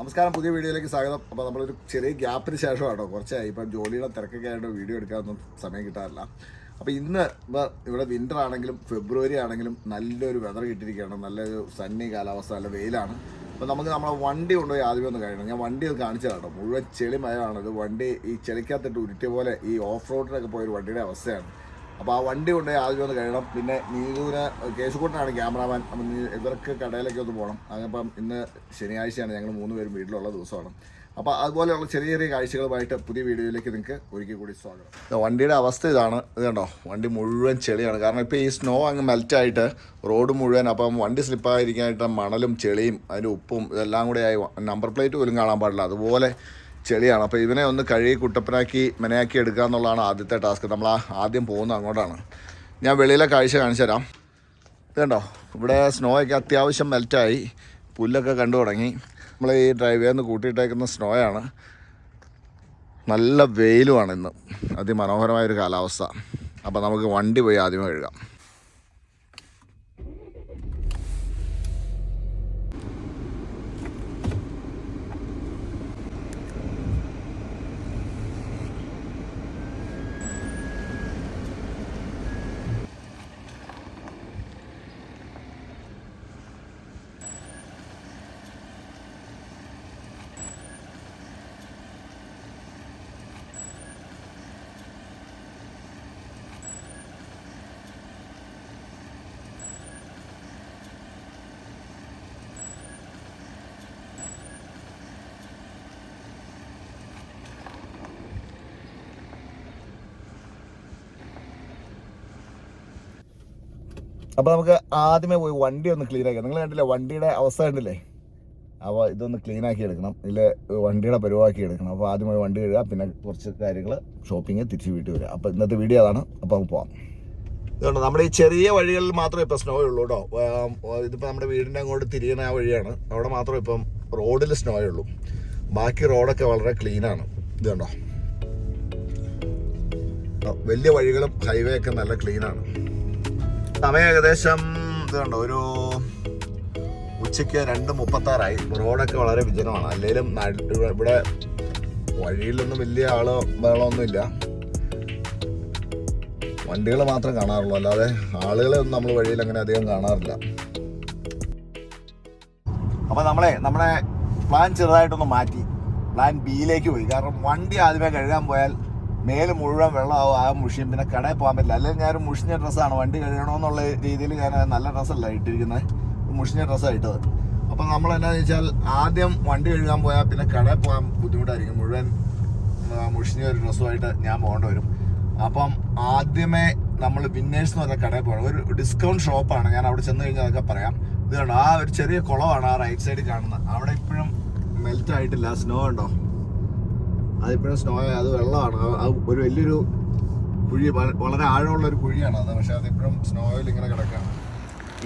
നമസ്കാരം പുതിയ വീഡിയോയിലേക്ക് സ്വാഗതം. അപ്പോൾ നമ്മളൊരു ചെറിയ ഗ്യാപ്പിന് ശേഷമാട്ടോ കുറച്ചായി. ഇപ്പം ജോലിയുടെ തിരക്കൊക്കെ ആയിട്ട് വീഡിയോ എടുക്കാനൊന്നും സമയം കിട്ടാറില്ല. അപ്പോൾ ഇന്ന് ഇവിടെ വിന്റർ ആണെങ്കിലും ഫെബ്രുവരി ആണെങ്കിലും നല്ലൊരു വെതർ കിട്ടിയിരിക്കുകയാണ്. നല്ലൊരു സണ്ണി കാലാവസ്ഥ നല്ല വെയിലാണ്. അപ്പോൾ നമുക്ക് നമ്മളെ വണ്ടി കൊണ്ടുപോയി ആദ്യമേ ഒന്ന് കഴിയണം. ഞാൻ വണ്ടി ഒന്ന് കാണിച്ചു കേട്ടോ മുഴുവൻ ചെളി വണ്ടി ഈ ചെളിക്കകത്തിട്ട് ഉരുട്ടിയ പോലെ ഈ ഓഫ് റോഡിലൊക്കെ പോയൊരു വണ്ടിയുടെ അവസ്ഥയാണ്. അപ്പോൾ ആ വണ്ടി കൊണ്ടുപോയി ആദ്യം ഒന്ന് കഴിയണം പിന്നെ നീതൂര് കേശുകൂട്ടനാണ് ക്യാമറാമാൻ. അപ്പം ഇവർക്ക് കടയിലൊക്കെ ഒന്ന് പോകണം. അതിനപ്പം ഇന്ന് ശനിയാഴ്ചയാണ് ഞങ്ങൾ മൂന്ന് പേരും വീട്ടിലുള്ള ദിവസമാണ്. അപ്പോൾ അതുപോലെയുള്ള ചെറിയ ചെറിയ കാഴ്ചകളുമായിട്ട് പുതിയ വീഡിയോയിലേക്ക് നിങ്ങൾക്ക് ഒരിക്കൽ കൂടി സ്വാഗതം. വണ്ടിയുടെ അവസ്ഥ ഇതാണ്. ഇത് കണ്ടോ? വണ്ടി മുഴുവൻ ചെളിയാണ്. കാരണം ഇപ്പോൾ ഈ സ്നോ അങ്ങ് മെൽറ്റായിട്ട് റോഡ് മുഴുവൻ അപ്പം വണ്ടി സ്ലിപ്പായിരിക്കാനായിട്ട് മണലും ചെളിയും അതിന്റെ ഉപ്പും ഇതെല്ലാം കൂടെ ആയി. നമ്പർ പ്ലേറ്റ് പോലും കാണാൻ പാടില്ല. അതുപോലെ ചെളിയാണ്. അപ്പോൾ ഇവനെ ഒന്ന് കഴുകി കുട്ടപ്പനാക്കി മെനയാക്കി എടുക്കുക എന്നുള്ളതാണ് ആദ്യത്തെ ടാസ്ക്. നമ്മൾ ആദ്യം പോകുന്നത് അങ്ങോട്ടാണ്. ഞാൻ വെളിയിലെ കാഴ്ച കാണിച്ചു തരാം. ഇതുണ്ടോ ഇവിടെ സ്നോ ഒക്കെ അത്യാവശ്യം മെൽറ്റായി. പുല്ലൊക്കെ കണ്ടു തുടങ്ങി. നമ്മൾ ഈ ഡ്രൈവേയിൽ നിന്ന് കൂട്ടിയിട്ടേക്കുന്ന സ്നോയാണ്. നല്ല വെയിലുമാണ് ഇന്ന്. അതിമനോഹരമായൊരു കാലാവസ്ഥ. അപ്പോൾ നമുക്ക് വണ്ടി പോയി ആദ്യമേ കഴുകാം. അപ്പോൾ നമുക്ക് ആദ്യമേ പോയി വണ്ടി ഒന്ന് ക്ലീൻ ആക്കാം. നിങ്ങൾ കണ്ടില്ലേ വണ്ടിയുടെ അവസ്ഥ കണ്ടില്ലേ? അപ്പോൾ ഇതൊന്ന് ക്ലീൻ ആക്കി എടുക്കണം. ഇല്ല വണ്ടിയുടെ പരിവാക്കി എടുക്കണം. അപ്പോൾ ആദ്യം പോയി വണ്ടി കഴുകുക പിന്നെ കുറച്ച് കാര്യങ്ങൾ ഷോപ്പിംഗ് തിരിച്ച് വീട്ടിൽ വരിക അപ്പോൾ ഇന്നത്തെ വീഡിയോ അതാണ്. അപ്പോൾ നമുക്ക് പോകാം ഇതുകൊണ്ട് നമ്മുടെ ഈ ചെറിയ വഴികളിൽ മാത്രമേ ഇപ്പോൾ സ്നോ ഉള്ളൂ കേട്ടോ. ഇതിപ്പോൾ നമ്മുടെ വീടിന്റെ അങ്ങോട്ട് തിരിയുന്ന ആ വഴിയാണ്. അവിടെ മാത്രമേ ഇപ്പം റോഡിൽ സ്നോ ഉള്ളൂ. ബാക്കി റോഡൊക്കെ വളരെ ക്ലീനാണ് ഇത് വലിയ വഴികളും ഹൈവേ ഒക്കെ നല്ല ക്ലീനാണ് സമയം ഏകദേശം ഇതുണ്ട് ഒരു ഉച്ചയ്ക്ക് രണ്ട് മുപ്പത്താറായി. റോഡൊക്കെ വളരെ വിജനമാണ്. അല്ലെങ്കിലും ഇവിടെ- വഴിയിലൊന്നും വലിയ ആളോ ബഹളമൊന്നുമില്ല വണ്ടികൾ മാത്രം കാണാറുള്ളൂ. അല്ലാതെ ആളുകളെ ഒന്നും നമ്മൾ വഴിയിൽ അങ്ങനെ അധികം കാണാറില്ല. അപ്പൊ നമ്മളെ നമ്മുടെ പ്ലാൻ ചെറുതായിട്ടൊന്ന് മാറ്റി. പ്ലാൻ ബിയിലേക്ക് പോയി. കാരണം വണ്ടി ആദ്യമേ കഴുകാൻ പോയാൽ മേൽ മുഴുവൻ വെള്ളമാവും ആ മുഷിയും. പിന്നെ കടയിൽ പോകാൻ പറ്റില്ല. അല്ലെങ്കിൽ ഞാനൊരു മുഷിഞ്ഞ ഡ്രസ്സാണ്. വണ്ടി കഴുകണമെന്നുള്ള രീതിയിൽ ഞാൻ നല്ല ഡ്രസ്സല്ല ഇട്ടിരിക്കുന്നത്. മുഷിഞ്ഞ ഡ്രസ്സാണ് ഇട്ടത്. അപ്പം നമ്മൾ എന്താണെന്ന് വെച്ചാൽ ആദ്യം വണ്ടി കഴുകാൻ പോയാൽ പിന്നെ കടയിൽ പോകാൻ ബുദ്ധിമുട്ടായിരിക്കും. മുഴുവൻ മുഷിഞ്ഞ ഒരു ഡ്രസ്സുമായിട്ട് ഞാൻ പോകേണ്ടി വരും. അപ്പം ആദ്യമേ നമ്മൾ വിന്നേഴ്സ് എന്ന് പറഞ്ഞ കടയിൽ പോകണം. ഒരു ഡിസ്കൗണ്ട് ഷോപ്പാണ്. ഞാൻ അവിടെ ചെന്ന് കഴിഞ്ഞാൽ അതൊക്കെ പറയാം. ഇത് കണ്ടോ? ആ ഒരു ചെറിയ കുളമാണ് ആ റൈറ്റ് സൈഡിൽ കാണുന്നത്. അവിടെ ഇപ്പോഴും മെൽറ്റ് ആയിട്ടില്ല സ്നോ ഉണ്ടോ? അതിപ്പോഴും സ്നോ അത് വെള്ളമാണ്. ഒരു വലിയൊരു കുഴി വളരെ ആഴമുള്ള ഒരു കുഴിയാണ് അത്. പക്ഷെ അതിപ്പോഴും സ്നോയിൽ ഇങ്ങനെ കിടക്കുകയാണ്.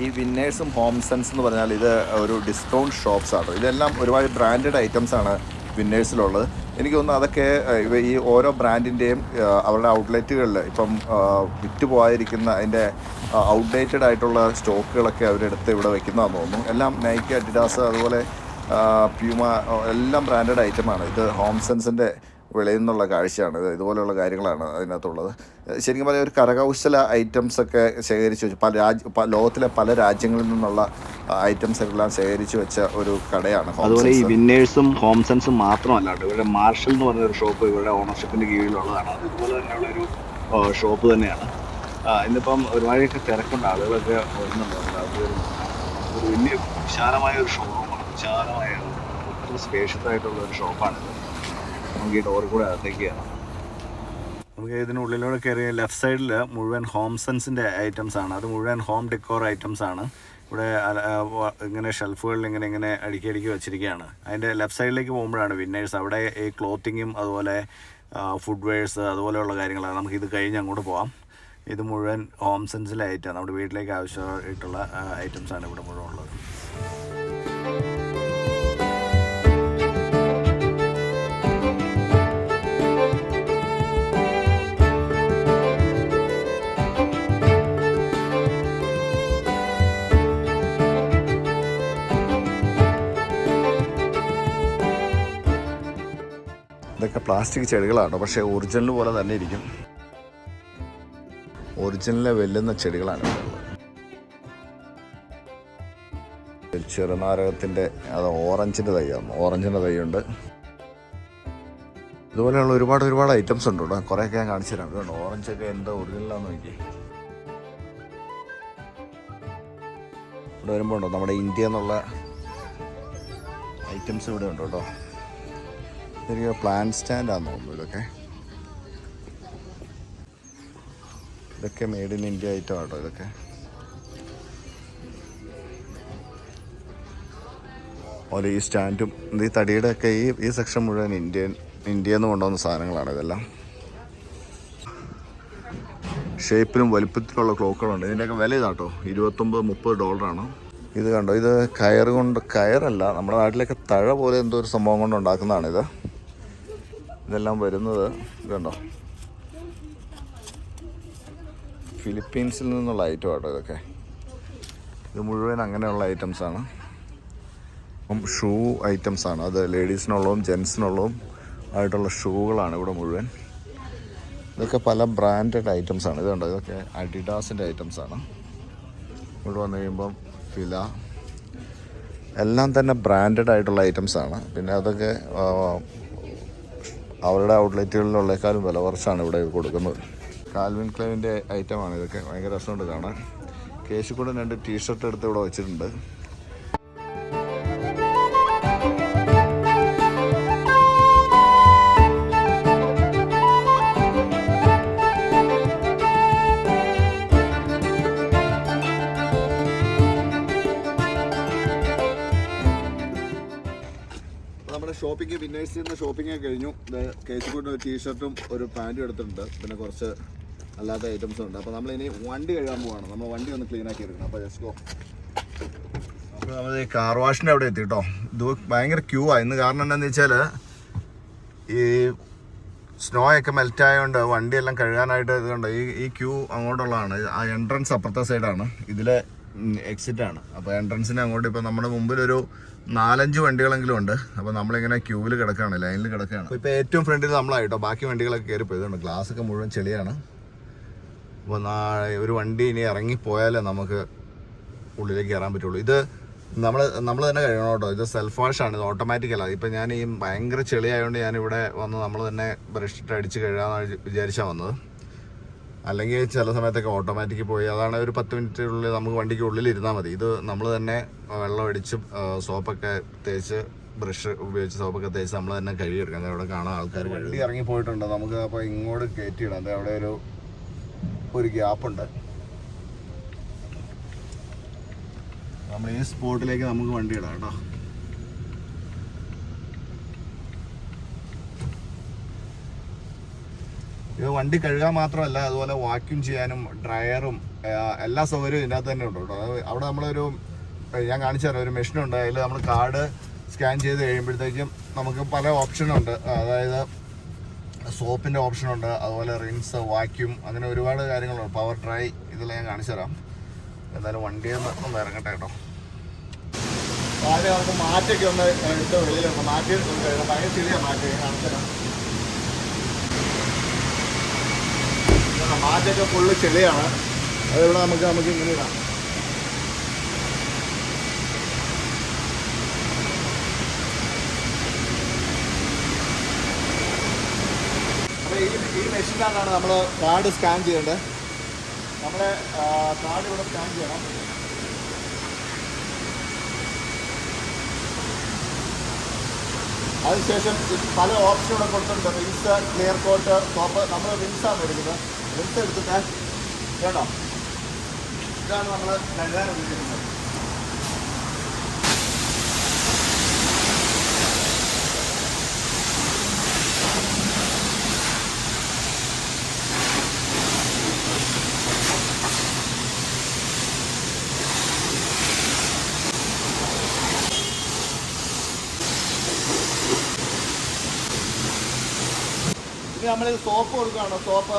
ഈ വിന്നേഴ്സും ഹോം സെൻസ് എന്ന് പറഞ്ഞാൽ ഇത് ഒരു ഡിസ്കൗണ്ട് ഷോപ്സ് ആണ്. ഇതെല്ലാം ഒരുപാട് ബ്രാൻഡഡ് ഐറ്റംസ് ആണ് വിന്നേഴ്സിലുള്ളത് എനിക്ക് തോന്നുന്നു അതൊക്കെ ഈ ഓരോ ബ്രാൻഡിന്റെയും അവരുടെ ഔട്ട്ലെറ്റുകളിൽ ഇപ്പം ആഹ്, വിറ്റ് പോകാതിരിക്കുന്ന അതിന്റെ ഔട്ട്ഡേറ്റഡ് ആയിട്ടുള്ള സ്റ്റോക്കുകളൊക്കെ അവരെടുത്ത് ഇവിടെ വെക്കുന്നതാണെന്ന് തോന്നുന്നു. എല്ലാം നൈക്കി അഡിഡാസ് അതുപോലെ പ്യൂമ എല്ലാം ബ്രാൻഡഡ് ഐറ്റമാണ് ഇത് ഹോം സെൻസിന്റെ വെളിയിൽ നിന്നുള്ള കാഴ്ചയാണ്. ഇത് ഇതുപോലെയുള്ള കാര്യങ്ങളാണ് അതിനകത്തുള്ളത്. ശരിക്കും പറഞ്ഞാൽ ഒരു കരകൗശല ഐറ്റംസ് ഒക്കെ ശേഖരിച്ച് വെച്ച് പല രാജ്യ ലോകത്തിലെ പല രാജ്യങ്ങളിൽ നിന്നുള്ള ഐറ്റംസ് എല്ലാം ശേഖരിച്ച് വെച്ച ഒരു കടയാണ് അതുപോലെ ഈ വിന്നേഴ്സും ഹോം സെൻസും മാത്രമല്ല ഇവിടെ ഇവരുടെ മാർഷൽ എന്ന് പറഞ്ഞ ഒരു ഷോപ്പ് ഇവരുടെ ഓണർഷിപ്പിന്റെ കീഴിലുള്ളതാണ്. അത് ഇതുപോലെ തന്നെയുള്ള ഒരു ഷോപ്പ് തന്നെയാണ്. ഇന്നിപ്പം ഒരുപാടൊക്കെ തിരക്കുണ്ട് ആളുകളൊക്കെ വരുന്നുണ്ട്. അത് ഒരു വലിയ വിശാലമായ ഒരു ഷോറൂമാണ് വിശാലമായ ഒത്തിരി സ്പേഷ്യസ് ആയിട്ടുള്ള ഒരു ഷോപ്പാണിത് നമുക്ക് ഈ ഡോറിൽ കൂടെ അകത്തേക്ക് നമുക്ക് ഇതിനുള്ളിലൂടെ കയറിയ ലെഫ്റ്റ് സൈഡിൽ മുഴുവൻ ഹോം സെൻസിന്റെ ഐറ്റംസ് ആണ്. അത് മുഴുവൻ ഹോം ഡെക്കോർ ഐറ്റംസ് ആണ്. ഇവിടെ ഇങ്ങനെ ഷെൽഫുകളിൽ ഇങ്ങനെ ഇങ്ങനെ അടുക്കി അടുക്കി വെച്ചിരിക്കുകയാണ്. അതിന്റെ ലെഫ്റ്റ് സൈഡിലേക്ക് പോകുമ്പോഴാണ് വിന്നേഴ്സ് അവിടെ ഈ ക്ലോത്തിങ്ങും അതുപോലെ ഫുഡ് വെയർസ് അതുപോലെയുള്ള കാര്യങ്ങളാണ്. നമുക്ക് ഇത് കഴിഞ്ഞ് അങ്ങോട്ട് പോകാം ഇത് മുഴുവൻ ഹോം സെൻസിലെ ഐറ്റം നമ്മുടെ വീട്ടിലേക്ക് ആവശ്യമായിട്ടുള്ള ഐറ്റംസ് ആണ് ഇവിടെ മുഴുവൻ ഉള്ളത്. ഇതൊക്കെ പ്ലാസ്റ്റിക് ചെടികളാണ്? പക്ഷേ ഒറിജിനൽ പോലെ തന്നെ ഇരിക്കും. ഒറിജിനലെ വെല്ലുന്ന ചെടികളാണ് ചെറുനാരകത്തിന്റെ അത് ഓറഞ്ചിന്റെ തൈയാണ്. ഓറഞ്ചിന്റെ തൈയുണ്ട്. ഇതുപോലെയുള്ള ഒരുപാട് ഒരുപാട് ഐറ്റംസ് ഉണ്ട് കേട്ടോ. കുറേയൊക്കെ ഞാൻ കാണിച്ചു തരാം. ഇതുണ്ട്. ഓറഞ്ചൊക്കെ എന്താ ഒറിജിനലാന്ന് നോക്കി ഇവിടെ വരുമ്പോൾ ഉണ്ടോ? നമ്മുടെ ഇന്ത്യ എന്നുള്ള ഐറ്റംസ് ഇവിടെ ഉണ്ട് കേട്ടോ. ഇതൊരു പ്ലാൻ സ്റ്റാൻഡാന്ന് തോന്നുന്നു ഇതൊക്കെ. ഇതൊക്കെ മെയ്ഡ് ഇൻ ഇന്ത്യ ഐറ്റം ആട്ടോ ഇതൊക്കെ. അതുപോലെ ഈ സ്റ്റാൻഡും ഈ തടിയുടെ ഒക്കെ ഈ ഈ സെക്ഷൻ മുഴുവൻ ഇന്ത്യൻ ഇന്ത്യയിൽ നിന്ന് കൊണ്ടുവന്ന സാധനങ്ങളാണ് ഇതെല്ലാം. ഷേപ്പിലും വലുപ്പത്തിലുള്ള ക്ലോക്കുകളുണ്ട് ഇതിന്റെയൊക്കെ വില ഇതാട്ടോ ഇരുപത്തൊമ്പത് മുപ്പത് ഡോളറാണ് ഇത് കണ്ടോ ഇത് കയർ കൊണ്ട് കയറല്ല നമ്മുടെ നാട്ടിലൊക്കെ തഴ പോലെ എന്തോ ഒരു സംഭവം കൊണ്ട് ഉണ്ടാക്കുന്നതാണിത്. ഇതെല്ലാം വരുന്നത് ഇതുണ്ടോ ഫിലിപ്പീൻസിൽ നിന്നുള്ള ഐറ്റം ആട്ടോ ഇതൊക്കെ. ഇത് മുഴുവൻ അങ്ങനെയുള്ള ഐറ്റംസ് ആണ്. അപ്പം ഷൂ ഐറ്റംസ് ആണ്. അത് ലേഡീസിനുള്ളതും ജെൻസിനുള്ളതും ആയിട്ടുള്ള ഷൂകളാണ് ഇവിടെ മുഴുവൻ. ഇതൊക്കെ പല ബ്രാൻഡഡ് ഐറ്റംസ് ആണ്. ഇതുണ്ട് ഇതൊക്കെ അഡിഡാസിന്റെ ഐറ്റംസ് ആണ്. ഇവിടെ വന്നു കഴിയുമ്പം ഫില എല്ലാം തന്നെ ബ്രാൻഡഡ് ആയിട്ടുള്ള ഐറ്റംസ് ആണ്. പിന്നെ അതൊക്കെ അവരുടെ ഔട്ട്ലെറ്റുകളിലുള്ളേക്കാളും വില കുറച്ചാണ് ഇവിടെ കൊടുക്കുന്നത്. കാൽവിൻ ക്ലൈവിന്റെ ഐറ്റമാണ് ഇതൊക്കെ. ഭയങ്കര രസമുണ്ട് കാണാൻ. കേശുക്കൂടെ രണ്ട് ടീഷർട്ട് എടുത്ത് ഇവിടെ വെച്ചിട്ടുണ്ട്. ഷോപ്പിംഗ് വിന്നേഴ്സിൽ നിന്ന് ഷോപ്പിംഗ് കഴിഞ്ഞു. കേച്ചുകൊണ്ട് ഒരു ടീഷർട്ടും ഒരു പാന്റും എടുത്തിട്ടുണ്ട്. പിന്നെ കുറച്ച് അല്ലാത്ത ഐറ്റംസും ഉണ്ട്. അപ്പോൾ നമ്മൾ ഇനി വണ്ടി കഴുകാൻ പോവാണ്. നമ്മൾ വണ്ടി ഒന്ന് ക്ലീൻ ആക്കി എടുക്കണം. അപ്പോൾ ജസ്റ്റ് ഗോ അപ്പോൾ നമ്മൾ ഈ കാർ വാഷിന്റെ അവിടെ എത്തി കേട്ടോ ഇത് ഭയങ്കര ക്യൂ ആയി ഇന്ന് കാരണം എന്താണെന്ന് വെച്ചാൽ ഈ സ്നോ ഒക്കെ മെൽറ്റ് ആയതുകൊണ്ട് വണ്ടിയെല്ലാം കഴുകാനായിട്ട് ഇത് കണ്ടോ ഈ ഈ ക്യൂ അങ്ങോട്ടുള്ളതാണ്. ആ എൻട്രൻസ് അപ്പുറത്തെ സൈഡാണ് ഇതിലെ എക്സിറ്റ് ആണ്. അപ്പോൾ എൻട്രൻസിന് അങ്ങോട്ട് ഇപ്പോൾ നമ്മുടെ മുമ്പിൽ ഒരു നാലഞ്ച് വണ്ടികളെങ്കിലും ഉണ്ട്. അപ്പോൾ നമ്മളിങ്ങനെ ക്യൂവിൽ കിടക്കുകയാണ് ലൈനിൽ കിടക്കുകയാണ് അപ്പോൾ ഇപ്പോൾ ഏറ്റവും ഫ്രണ്ടിൽ നമ്മളായിട്ടോ ബാക്കി വണ്ടികളൊക്കെ കയറി പോയതുകൊണ്ട് ഗ്ലാസ് ഒക്കെ മുഴുവൻ ചെളിയാണ്. അപ്പോൾ ഒരു വണ്ടി ഇനി ഇറങ്ങി പോയാലേ നമുക്ക് ഉള്ളിലേക്ക് കയറാൻ പറ്റുള്ളൂ. ഇത് നമ്മൾ നമ്മൾ തന്നെ കഴിയണം കേട്ടോ. ഇത് സെൽഫ് വാഷ് ആണ് ഇത് ഓട്ടോമാറ്റിക് അല്ല. ഇപ്പം ഞാൻ ഈ ഭയങ്കര ചെളിയായതുകൊണ്ട് ഞാനിവിടെ വന്ന് നമ്മൾ തന്നെ ബ്രഷ് ഇട്ട് അടിച്ച് കഴുകാമെന്നാണ് വിചാരിച്ചാണ് വന്നത്. അല്ലെങ്കിൽ ചില സമയത്തൊക്കെ ഓട്ടോമാറ്റിക് പോയി. അതാണ് ഒരു പത്ത് മിനിറ്റിനുള്ളിൽ നമുക്ക് വണ്ടിക്ക് ഉള്ളിൽ ഇരുന്നാൽ മതി. ഇത് നമ്മൾ തന്നെ വെള്ളം അടിച്ച് സോപ്പൊക്കെ തേച്ച് ബ്രഷ് ഉപയോഗിച്ച് സോപ്പൊക്കെ തേച്ച് നമ്മൾ തന്നെ കഴുകിയെടുക്കാം. അവിടെ കാണാൻ ആൾക്കാർ വണ്ടി ഇറങ്ങി പോയിട്ടുണ്ട്. നമുക്ക് അപ്പോൾ ഇങ്ങോട്ട് കയറ്റിയിടാം അത് അവിടെ ഒരു ഒരു ഗ്യാപ്പുണ്ട് നമ്മൾ ഈ സ്പോട്ടിലേക്ക് നമുക്ക് വണ്ടി ഇടാം കേട്ടോ. ഇത് വണ്ടി കഴുകാൻ മാത്രമല്ല അതുപോലെ വാക്യൂം ചെയ്യാനും ഡ്രയറും എല്ലാ സൗകര്യവും ഇതിനകത്ത് തന്നെ ഉണ്ട് കേട്ടോ. അവിടെ നമ്മളൊരു ഞാൻ കാണിച്ചു തരാം ഒരു മെഷീനുണ്ട് അതിൽ നമ്മൾ കാർഡ് സ്കാൻ ചെയ്ത് കഴിയുമ്പോഴത്തേക്കും നമുക്ക് പല ഓപ്ഷനുണ്ട് അതായത് സോപ്പിന്റെ ഓപ്ഷനുണ്ട് അതുപോലെ റിൻസ് വാക്യൂം അങ്ങനെ ഒരുപാട് കാര്യങ്ങളുണ്ട്. പവർ ഡ്രൈ ഇതെല്ലാം ഞാൻ കാണിച്ചു തരാം. എന്തായാലും വണ്ടിയിൽ നിന്ന് ഒന്ന് ഇറങ്ങട്ടെ കേട്ടോ. മാറ്റൊക്കെ ഒന്ന് എടുത്ത് വെളിയിലുണ്ട്. മാറ്റി ഭയങ്കര ചെറിയ മാറ്റം. കാണിച്ചു തരാം. മാറ്റൊക്കെ ഫുള്ള് ചെളിയാണ്. അതിവിടെ നമുക്ക് നമുക്ക് ഇങ്ങനെ ഇടാം. അപ്പോൾ ഈ മെഷീനിലാണ് നമ്മൾ കാർഡ് സ്കാൻ ചെയ്യേണ്ടത്. നമ്മുടെ കാർഡ് ഇവിടെ സ്കാൻ ചെയ്യണം. അതിനുശേഷം പല ഓപ്ഷനുകൾ കൊടുത്തിട്ടുണ്ട്. റിൻസ് ക്ലിയർ കോട്ട് സോപ്പ് നമ്മൾ റിൻസാണ് എടുക്കുന്നത് റിൻസ് എടുത്തിട്ട് കേട്ടോ? ഇതാണ് നമ്മൾ കഴുകാൻ ഉപയോഗിക്കുന്നത് ഇനി സോപ്പ് കൊടുക്കുകയാണോ സോപ്പ്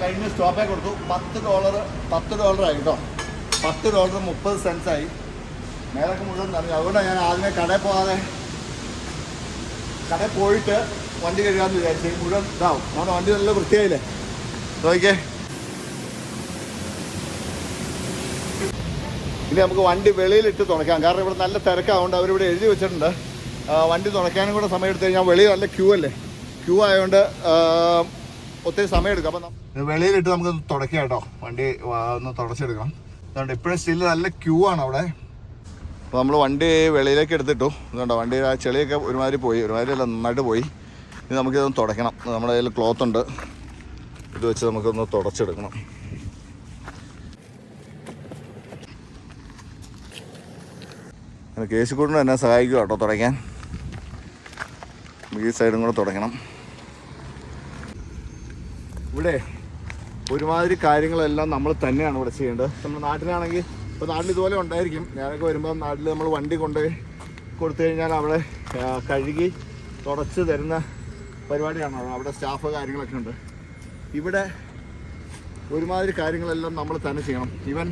കഴിഞ്ഞ സ്റ്റോപ്പേ കൊടുത്തു. പത്ത് ഡോളർ പത്ത് ഡോളറായി കേട്ടോ പത്ത് ഡോളർ മുപ്പത് സെൻസായി മേലൊക്കെ മുഴുവൻ നിറഞ്ഞു അതുകൊണ്ടാണ് ഞാൻ ആദ്യമേ കടയിൽ പോകാതെ കടയിൽ പോയിട്ട് വണ്ടി കഴുകാമെന്ന് വിചാരിച്ചു മുഴുവൻ ഇതാവും. നമ്മുടെ വണ്ടി നല്ല വൃത്തിയായില്ലേ? നോക്കിക്കേ. ഇനി നമുക്ക് വണ്ടി വെളിയിലിട്ട് തുണയ്ക്കാം. കാരണം ഇവിടെ നല്ല തിരക്കാവുകൊണ്ട് അവരിവിടെ എഴുതി വെച്ചിട്ടുണ്ട്. വണ്ടി തുണയ്ക്കാനും കൂടെ സമയം എടുത്തു കഴിഞ്ഞാൽ വെളിയിൽ നല്ല ക്യൂ അല്ലേ? ക്യൂ ആയതുകൊണ്ട് ഒത്തിരി സമയം എടുക്കും. അപ്പം വെളിയിലിട്ട് നമുക്ക് തുടയ്ക്കാം കേട്ടോ. വണ്ടി ഒന്ന് തുടച്ചെടുക്കണം. അതുകൊണ്ട് ഇപ്പോഴും സ്റ്റിൽ നല്ല ക്യൂ ആണ് അവിടെ. അപ്പോൾ നമ്മൾ വണ്ടി വെളിയിലേക്ക് എടുത്തിട്ടു. ഇതുകൊണ്ട് വണ്ടി ആ ചെളിയൊക്കെ ഒരുമാതിരി പോയി ഒരുമാതിരി അല്ല നന്നായിട്ട് പോയി. ഇനി നമുക്കിതൊന്ന് തുടയ്ക്കണം. നമ്മുടെ കയ്യിൽ ക്ലോത്ത് ഉണ്ട്. ഇത് വെച്ച് നമുക്കൊന്ന് തുടച്ചെടുക്കണം. കേസ് കേശിക്കൂട്ടിന് എന്നെ സഹായിക്കും കേട്ടോ തുടയ്ക്കാൻ. ഈ സൈഡും കൂടെ തുടയ്ക്കണം. ഇവിടെ ഒരുമാതിരി കാര്യങ്ങളെല്ലാം നമ്മൾ തന്നെയാണ് ഇവിടെ ചെയ്യേണ്ടത്. നമ്മുടെ നാട്ടിലാണെങ്കിൽ ഇപ്പോൾ നാട്ടിൽ ഇതുപോലെ ഉണ്ടായിരിക്കും. ഞാനൊക്കെ വരുമ്പോൾ നാട്ടിൽ നമ്മൾ വണ്ടി കൊണ്ട് കൊടുത്തു കഴിഞ്ഞാൽ അവിടെ കഴുകി തുടച്ച് തരുന്ന പരിപാടിയാണ്. അവിടെ സ്റ്റാഫ് കാര്യങ്ങളൊക്കെ ഉണ്ട്. ഇവിടെ ഒരുമാതിരി കാര്യങ്ങളെല്ലാം നമ്മൾ തന്നെ ചെയ്യണം. Even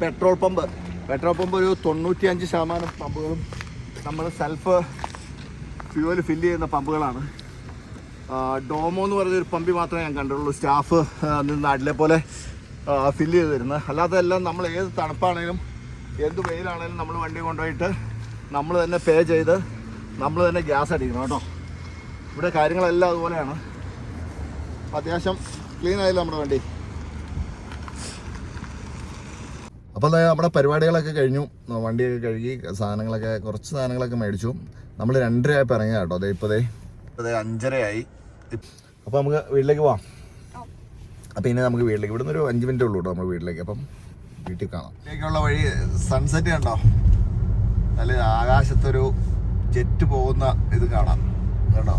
petrol pump petrol pump ഒരു തൊണ്ണൂറ്റി അഞ്ച് ശതമാനം പമ്പുകളും നമ്മൾ സെൽഫ് ഫ്യൂവൽ ഫില്ല് ചെയ്യുന്ന പമ്പുകളാണ് ഡോമോ എന്ന് പറയുന്ന ഒരു പമ്പി മാത്രമേ ഞാൻ കണ്ടിട്ടുള്ളൂ. സ്റ്റാഫ് നാട്ടിലെ പോലെ ഫില്ല് ചെയ്ത് തരുന്നത്. അല്ലാതെ എല്ലാം നമ്മൾ ഏത് തണുപ്പാണേലും എന്ത് വെയിലാണേലും നമ്മൾ വണ്ടി കൊണ്ടുപോയിട്ട് നമ്മൾ തന്നെ പേ ചെയ്ത് നമ്മൾ തന്നെ ഗ്യാസ് അടിക്കണം കേട്ടോ. ഇവിടെ കാര്യങ്ങളെല്ലാം അതുപോലെയാണ്. അത്യാവശ്യം ക്ലീൻ ആയില്ല നമ്മുടെ വണ്ടി. അപ്പോൾ അതായത് നമ്മുടെ പരിപാടികളൊക്കെ കഴിഞ്ഞു. വണ്ടിയൊക്കെ കഴുകി സാധനങ്ങളൊക്കെ കുറച്ച് സാധനങ്ങളൊക്കെ മേടിച്ചു. നമ്മൾ രണ്ടരയായപ്പോൾ ഇറങ്ങിയ കേട്ടോ. അതെ ഇപ്പോൾ അതെ അഞ്ചരയായി. അപ്പോൾ നമുക്ക് വീട്ടിലേക്ക് പോവാം. അപ്പോൾ ഇനി നമുക്ക് വീട്ടിലേക്ക് ഇവിടുന്ന് ഒരു അഞ്ച് മിനിറ്റ് ഉള്ളൂ നമ്മുടെ വീട്ടിലേക്ക്. അപ്പം വീട്ടിൽ കാണാം. വീട്ടിലേക്കുള്ള വഴി സൺസെറ്റ് കണ്ടോ? നല്ല ആകാശത്തൊരു ജെറ്റ് പോകുന്ന ഇത് കാണാം. കേട്ടോ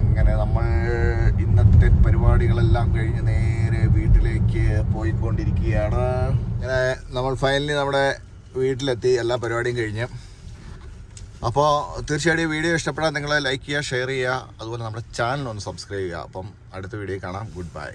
അങ്ങനെ നമ്മൾ ഇന്നത്തെ പരിപാടികളെല്ലാം കഴിഞ്ഞ് നേരെ വീട്ടിലേക്ക് പോയിക്കൊണ്ടിരിക്കുകയാണ്. അങ്ങനെ നമ്മൾ ഫൈനലി നമ്മുടെ വീട്ടിലെത്തി എല്ലാ പരിപാടിയും കഴിഞ്ഞ്. അപ്പോൾ തീർച്ചയായിട്ടും വീഡിയോ ഇഷ്ടപ്പെടാൻ നിങ്ങൾ ലൈക്ക് ചെയ്യുക ഷെയർ ചെയ്യുക അതുപോലെ നമ്മുടെ ചാനൽ ഒന്ന് സബ്സ്ക്രൈബ് ചെയ്യുക. അപ്പം അടുത്ത വീഡിയോ കാണാം. Good bye